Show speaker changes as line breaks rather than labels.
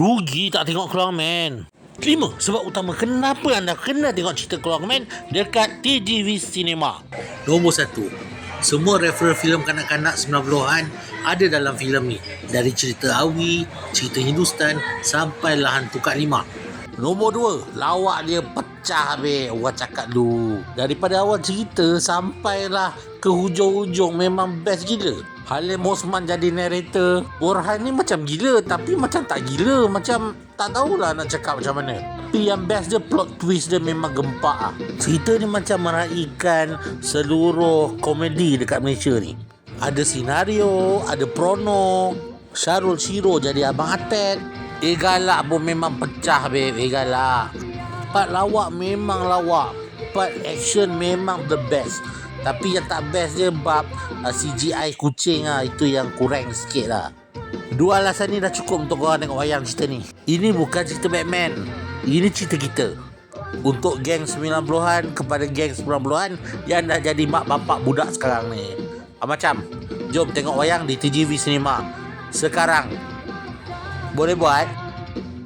Rugi tak tengok Keluar Man. Lima, sebab utama kenapa anda kena tengok cerita Keluar Man dekat TGV Cinema.
Nombor satu, semua referral filem kanak-kanak 90-an ada dalam filem ni. Dari cerita Awi, cerita Hindustan sampai Lahan Tukar Lima.
Nombor dua, lawak dia pecah habis orang cakap dulu. Daripada awal cerita sampailah ke hujung-hujung memang best gila. Halim Osman jadi narrator. Borhan ni macam gila tapi macam tak gila. Macam tak tahulah nak cakap macam mana. Tapi yang best dia plot twist dia memang gempak ah. Cerita ni macam meraihkan seluruh komedi dekat Malaysia ni. Ada senario, ada prono, Syarul Shiro jadi Abang Atet. Eh galak pun memang pecah babe, eh galak. Part lawak memang lawak. Part action memang the best. Tapi yang tak best dia bab uh, CGI kucing ah itu yang kurang sikit lah. Dua alasan ni dah cukup untuk korang tengok wayang cerita ni. Ini bukan cerita Batman. Ini cerita kita. Untuk geng 90-an kepada geng 90-an yang dah jadi mak bapak budak sekarang ni. Ah, macam, jom tengok wayang di TGV Cinema. Sekarang. Boleh buat?